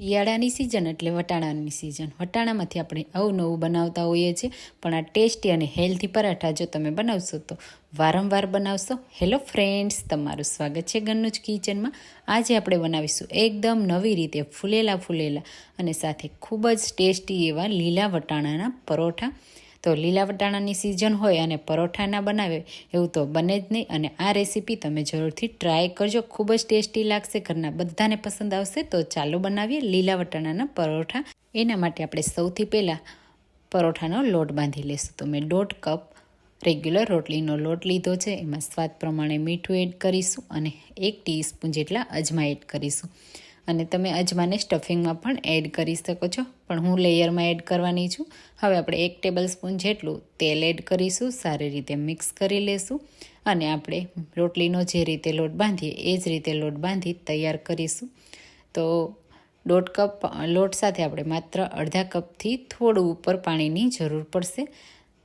શિયાળાની સિઝન એટલે વટાણાની સિઝન વટાણામાંથી આપણે અવનવું બનાવતા હોઈએ છીએ, પણ આ ટેસ્ટી અને હેલ્ધી પરાઠા જો તમે બનાવશો તો વારંવાર બનાવશો. હેલો ફ્રેન્ડ્સ તમારું સ્વાગત છે ગન્નુજ કિચનમાં. આજે આપણે બનાવીશું એકદમ નવી રીતે ફૂલેલા ફૂલેલા અને સાથે ખૂબ જ ટેસ્ટી એવા લીલા વટાણાના પરોઠા. તો લીલા વટાણાની સિઝન હોય અને પરોઠા ના બનાવે, એવું તો બને જ નહીં. અને આ રેસીપી તમે જરૂરથી ટ્રાય કરજો. ખૂબ જ ટેસ્ટી લાગશે. ઘરના બધાને પસંદ આવશે. તો ચાલો બનાવીએ લીલા વટાણાના પરોઠા. એના માટે આપણે સૌથી પહેલાં પરોઠાનો લોટ બાંધી લેશું તો મેં દોઢ કપ રેગ્યુલર રોટલીનો લોટ લીધો છે. એમાં સ્વાદ પ્રમાણે મીઠું એડ કરીશું અને એક ટીસ્પૂન જેટલા અજમા એડ કરીશું. અને તમે અજમાને સ્ટફિંગમાં પણ એડ કરી શકો છો. પણ હું લેયરમાં એડ કરવાની છું. હવે આપણે એક ટેબલ સ્પૂન જેટલું તેલ એડ કરીશું, સારી રીતે મિક્સ કરી લેશું અને આપણે રોટલીનો જે રીતે લોટ બાંધીએ, એ જ રીતે લોટ બાંધી તૈયાર કરીશું. તો દોઢ કપ લોટ સાથે આપણે માત્ર અડધા કપથી થોડું ઉપર પાણીની જરૂર પડશે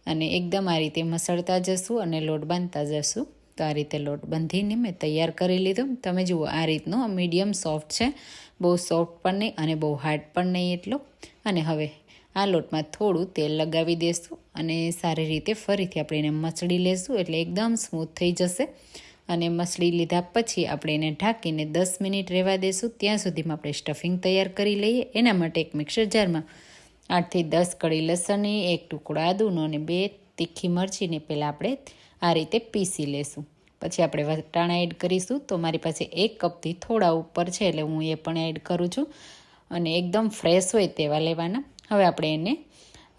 અને એકદમ આ રીતે મસળતા જશું અને લોટ બાંધતા જશું. તો આ રીતે લોટ બાંધીને મેં તૈયાર કરી લીધો. તમે જુઓ, આ રીતનો મીડિયમ સોફ્ટ છે. બહુ સોફ્ટ પણ નહીં અને બહુ હાર્ડ પણ નહીં એટલો. અને હવે આ લોટમાં થોડું તેલ લગાવી દઈશું અને સારી રીતે ફરીથી આપણે એને મસળી લેશું એટલે એકદમ સ્મૂથ થઈ જશે. અને મસળી લીધા પછી આપણે એને ઢાંકીને દસ મિનિટ રહેવા દઈશું ત્યાં સુધીમાં આપણે સ્ટફિંગ તૈયાર કરી લઈએ. એના માટે એક મિક્સર જારમાં આઠથી દસ કળી લસણની, એક ટુકડો આદુનો અને બે તીખી મરચીને પહેલાં આપણે આ રીતે પીસી લેશું. પછી આપણે વટાણા એડ કરીશું તો મારી પાસે એક કપથી થોડા ઉપર છે એટલે હું એ પણ એડ કરું છું અને એકદમ ફ્રેશ હોય તેવા લેવાના. હવે આપણે એને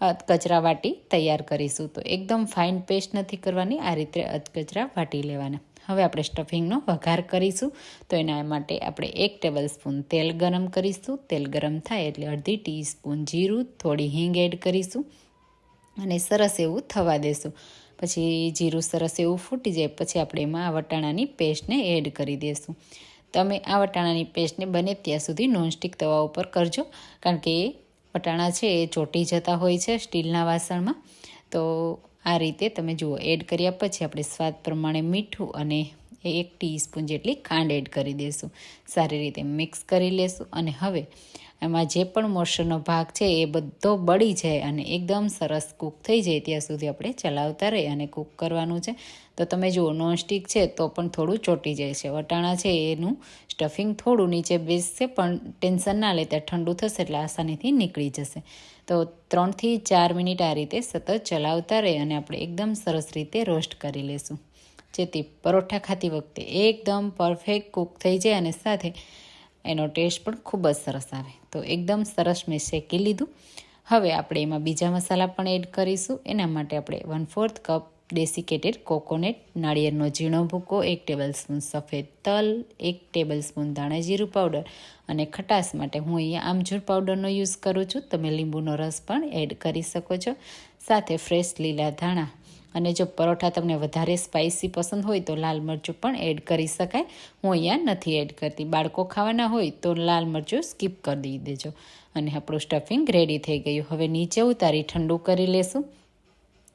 અધકચરા વાટી તૈયાર કરીશું તો એકદમ ફાઇન પેસ્ટ નથી કરવાની, આ રીતે અધકચરા વાટી લેવાના. હવે આપણે સ્ટફિંગનો વઘાર કરીશું તો એના માટે આપણે એક ટેબલ સ્પૂન તેલ ગરમ કરીશું. તેલ ગરમ થાય એટલે અડધી ટીસ્પૂન જીરું, થોડી હિંગ એડ કરીશું. અને સરસ એવું થવા દેશું. પછી જીરું સરસ એવું ફૂટી જાય, પછી આપણે એમાં આ વટાણાની પેસ્ટને એડ કરી દઈશું તમે આ વટાણાની પેસ્ટને બને ત્યાં સુધી નોનસ્ટિક તવા ઉપર કરજો, કારણ કે વટાણા છે એ ચોટી જતા હોય છે સ્ટીલના વાસણમાં. તો આ રીતે તમે જુઓ, એડ કર્યા પછી આપણે સ્વાદ પ્રમાણે મીઠું અને એક ટીસ્પૂન જેટલી ખાંડ એડ કરી દઈશું સારી રીતે મિક્સ કરી લેશું અને હવે એમાં જે પણ મોશનનો ભાગ છે એ બધો બળી જાય અને એકદમ સરસ કૂક થઈ જાય ત્યાં સુધી આપણે ચલાવતા રહી અને કૂક કરવાનું છે. તો તમે જુઓ નોનસ્ટિક છે તો પણ થોડું ચોટી જાય છે. વટાણા છે એનું સ્ટફિંગ થોડું નીચે બેસશે પણ ટેન્શન ના લેતા ઠંડુ થશે એટલે આસાનીથી નીકળી જશે. તો ત્રણથી ચાર મિનિટ આ રીતે સતત ચલાવતા રહે અને આપણે એકદમ સરસ રીતે રોસ્ટ કરી લેશું. જેથી પરોઠા ખાતી વખતે એકદમ પરફેક્ટ કૂક થઈ જાય અને સાથે એનો ટેસ્ટ પણ ખૂબ જ સરસ આવે. તો એકદમ સરસ મેં શેકી લીધું. હવે આપણે એમાં બીજા મસાલા પણ એડ કરીશું. એના માટે આપણે one fourth cup desiccated coconut, નાળિયેરનો ઝીણો ભૂકો, એક ટેબલ સ્પૂન સફેદ તલ, એક ટેબલ સ્પૂન ધાણા જીરું પાવડર અને ખટાશ માટે હું અહીંયા આમચૂર પાવડરનો યુઝ કરું છું. તમે લીંબુનો રસ પણ એડ કરી શકો છો. સાથે ફ્રેશ લીલા ધાણા અને જો પરોઠા તમને વધારે સ્પાઇસી પસંદ હોય તો લાલ મરચું પણ એડ કરી શકાય. હું અહીંયા નથી એડ કરતી. બાળકો ખાવાના હોય તો લાલ મરચું સ્કીપ કરી દઈ દેજો. અને આપણું સ્ટફિંગ રેડી થઈ ગયું. હવે નીચે ઉતારી ઠંડુ કરી લેશું.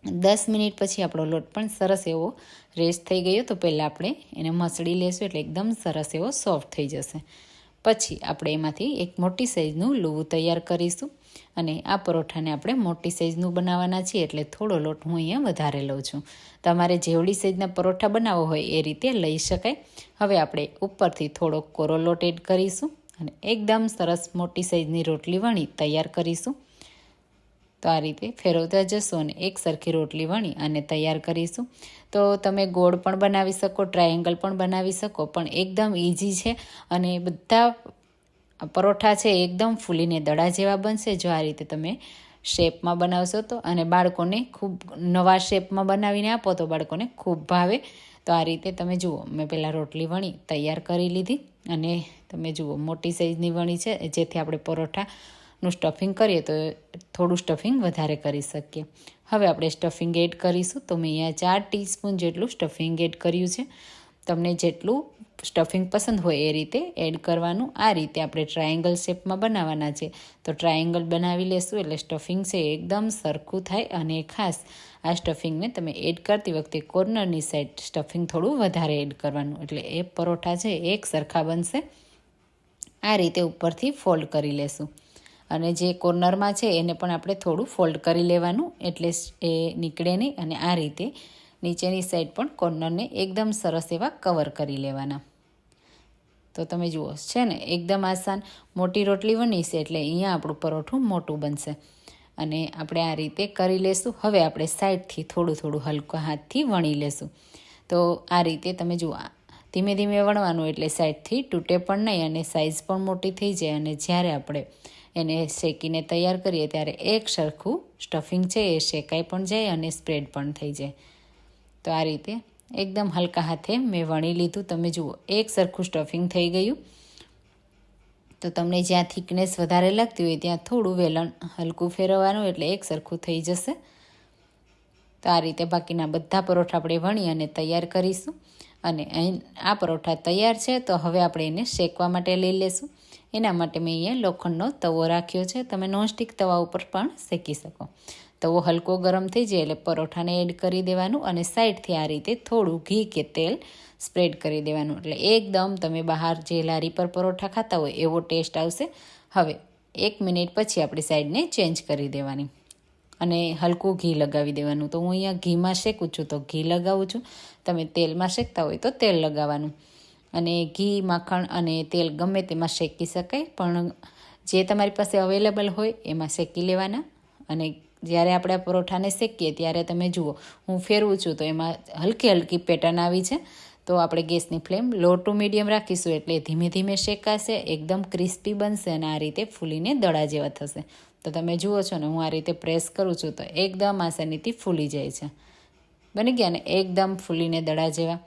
દસ મિનિટ પછી આપણો લોટ પણ સરસ એવો રેસ્ટ થઈ ગયો. તો પહેલાં આપણે એને મસળી લેશું એટલે એકદમ સરસ એવો સોફ્ટ થઈ જશે. પછી આપણે એમાંથી એક મોટી સાઈઝનું લૂવું તૈયાર કરીશું. અને આ પરોઠાને આપણે મોટી સાઇઝનું બનાવવાના છીએ એટલે થોડો લોટ હું અહીંયા વધારે લઉં છું. તમારે જેવડી સાઇઝના પરોઠા બનાવવો હોય એ રીતે લઈ શકાય. હવે આપણે ઉપરથી થોડો કોરો લોટ એડ કરીશું અને એકદમ સરસ મોટી સાઇઝની રોટલી વણી તૈયાર કરીશું. તો આ રીતે ફેરવતા જશો અને એક સરખી રોટલી વણી અને તૈયાર કરીશું. તો તમે ગોળ પણ બનાવી શકો ટ્રાયેંગલ પણ બનાવી શકો, પણ એકદમ ઇઝી છે. અને બધા પરોઠા છે એકદમ ફૂલીને દડા જેવા બનશે. જો આ રીતે તમે શેપમાં બનાવશો તો. અને બાળકોને ખૂબ નવા શેપમાં બનાવીને આપો તો બાળકોને ખૂબ ભાવે. તો આ રીતે તમે જુઓ, મેં પહેલાં રોટલી વણી, તૈયાર કરી લીધી. અને તમે જુઓ, મોટી સાઇઝની વણી છે, જેથી આપણે પરોઠા નું સ્ટફિંગ કરીએ તો થોડું સ્ટફિંગ વધારે કરી શકીએ. હવે આપણે સ્ટફિંગ એડ કરીશું. તો મેં અહીંયા ચાર ટીસ્પૂન જેટલું સ્ટફિંગ એડ કર્યું છે. તમને જેટલું સ્ટફિંગ પસંદ હોય એ રીતે એડ કરવાનું. આ રીતે આપણે ટ્રાયેંગલ શેપમાં બનાવવાના છે. તો ટ્રાયેંગલ બનાવી લેશું એટલે સ્ટફિંગ છે એકદમ સરખું થાય અને ખાસ આ સ્ટફિંગને તમે એડ કરતી વખતે કોર્નરની સાઈડ સ્ટફિંગ થોડું વધારે એડ કરવાનું. એટલે એ પરોઠા છે એક સરખા બનશે. આ રીતે ઉપરથી ફોલ્ડ કરી લેશું. અને જે કોર્નરમાં છે એને પણ આપણે થોડું ફોલ્ડ કરી લેવાનું. એટલે એ નીકળે નહીં અને આ રીતે નીચેની સાઈડ પણ કોર્નરને એકદમ સરસ એવા કવર કરી લેવાના. તો તમે જુઓ, છે ને? એકદમ આસાન. મોટી રોટલી બનીશે એટલે અહીંયા આપણું પરોઠું મોટું બનશે. અને આપણે આ રીતે કરી લેશું. હવે આપણે સાઈડથી થોડું થોડું હલકા હાથથી વણી લેશું. તો આ રીતે તમે જુઓ ધીમે ધીમે વણવાનું એટલે સાઈડથી તૂટે પણ નહીં અને સાઇઝ પણ મોટી થઈ જાય. અને જ્યારે આપણે એને શેકીને તૈયાર કરીએ ત્યારે એક સરખું સ્ટફિંગ છે, એ શેકાઈ પણ જાય અને સ્પ્રેડ પણ થઈ જાય. તો આ રીતે એકદમ હલકા હાથે મેં વણી લીધું. તમે જુઓ, એક સરખું સ્ટફિંગ થઈ ગયું. તો તમને જ્યાં થિકનેસ વધારે લાગતી હોય ત્યાં થોડું વેલણ હલકું ફેરવવાનું એટલે એક સરખું થઈ જશે. તો આ રીતે બાકીના બધા પરોઠા આપણે વણી અને તૈયાર કરીશું. અને આ પરોઠા તૈયાર છે, તો હવે આપણે એને શેકવા માટે લઈ લેશું. એના માટે મેં અહીંયા લોખંડનો તવો રાખ્યો છે. તમે નોનસ્ટિક તવા ઉપર પણ શેકી શકો. તવો હલકો ગરમ થઈ જાય એટલે પરોઠાને એડ કરી દેવાનું અને સાઈડથી આ રીતે થોડું ઘી કે તેલ સ્પ્રેડ કરી દેવાનું. એટલે એકદમ તમે બહાર જે લારી પર પરોઠા ખાતા હોય એવો ટેસ્ટ આવશે. હવે એક મિનિટ પછી આપણી સાઈડને ચેન્જ કરી દેવાની. અને હલકું ઘી લગાવી દેવાનું. તો હું અહીંયા ઘીમાં શેકું છું. તો ઘી લગાવું છું. તમે તેલમાં શેકતા હોય તો તેલ લગાવવાનું. અને ઘી, માખણ અને તેલ ગમે તેમાં શેકી શકાય. પણ જે તમારી પાસે અવેલેબલ હોય એમાં શેકી લેવાના. અને જ્યારે આપણે આ પરોઠાને શેકીએ ત્યારે તમે જુઓ, હું ફેરવું છું તો એમાં હલકી હલકી પેટર્ન આવી છે. તો આપણે ગેસની ફ્લેમ લો ટુ મીડિયમ રાખીશું એટલે ધીમે ધીમે શેકાશે, એકદમ ક્રિસ્પી બનશે અને આ રીતે ફૂલીને દડા જેવા થશે. તો તમે જુઓ છો ને, હું આ રીતે પ્રેસ કરું છું તો એકદમ આસાનીથી ફૂલી જાય છે. બની ગયા ને, એકદમ ફૂલીને દડા જેવા.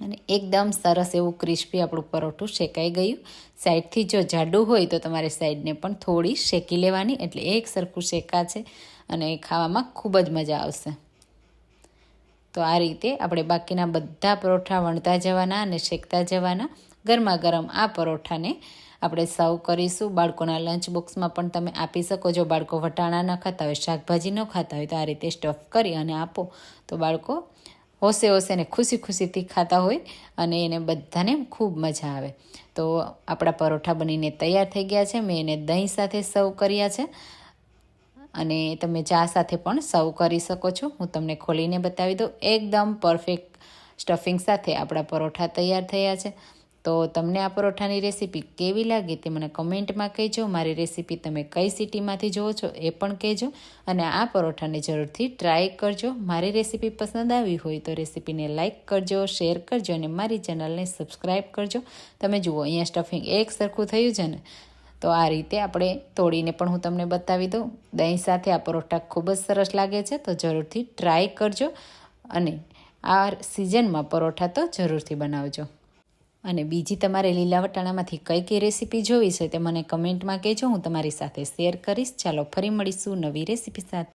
અને એકદમ સરસ એવું ક્રિસ્પી આપણું પરોઠું શેકાઈ ગયું. સાઈડથી જો જાડું હોય તો તમારે સાઈડને પણ થોડી શેકી લેવાની, એટલે એક સરખું શેકાશે અને એ ખાવામાં ખૂબ જ મજા આવશે. તો આ રીતે આપણે બાકીના બધા પરોઠા વણતા જવાના અને શેકતા જવાના. ગરમા ગરમ આ પરોઠાને આપણે સર્વ કરીશું. બાળકોના લંચ બોક્સમાં પણ તમે આપી શકો જો બાળકો વટાણા ન ખાતા હોય, શાકભાજી ન ખાતા હોય તો આ રીતે સ્ટફ કરી અને આપો. તો બાળકો હોશે હોશે ને ખુશી ખુશીથી ખાતા હોય અને એને બધાને ખૂબ મજા આવે. તો આપણા પરોઠા બનીને તૈયાર થઈ ગયા છે. મેં એને દહીં સાથે સર્વ કર્યા છે. અને તમે ચા સાથે પણ સર્વ કરી શકો છો. હું તમને ખોલીને બતાવી દઉં. એકદમ પરફેક્ટ સ્ટફિંગ સાથે આપણા પરોઠા તૈયાર થયા છે. તો તમને આ પરોઠાની રેસીપી કેવી લાગી તે મને કમેન્ટમાં કહેજો. મારી રેસીપી તમે કઈ સિટીમાંથી જુઓ છો એ પણ કહેજો અને આ પરોઠાને જરૂરથી ટ્રાય કરજો. મારી રેસીપી પસંદ આવી હોય તો રેસીપીને લાઇક કરજો, શેર કરજો અને મારી ચેનલને સબસ્ક્રાઈબ કરજો. તમે જુઓ, અહીંયા સ્ટફિંગ એક સરખું થયું છે ને. તો આ રીતે આપણે તોડીને પણ હું તમને બતાવી દઉં. દહીં સાથે આ પરોઠા ખૂબ જ સરસ લાગે છે તો જરૂરથી ટ્રાય કરજો અને આ સિઝનમાં પરોઠા તો જરૂરથી બનાવજો. અને બીજી તમારે લીલા વટાણામાંથી કઈ કઈ રેસીપી જોવી છે તે મને કમેન્ટમાં કહેજો, હું તમારી સાથે શેર કરીશ. ચાલો, ફરી મળીશું નવી રેસીપી સાથે.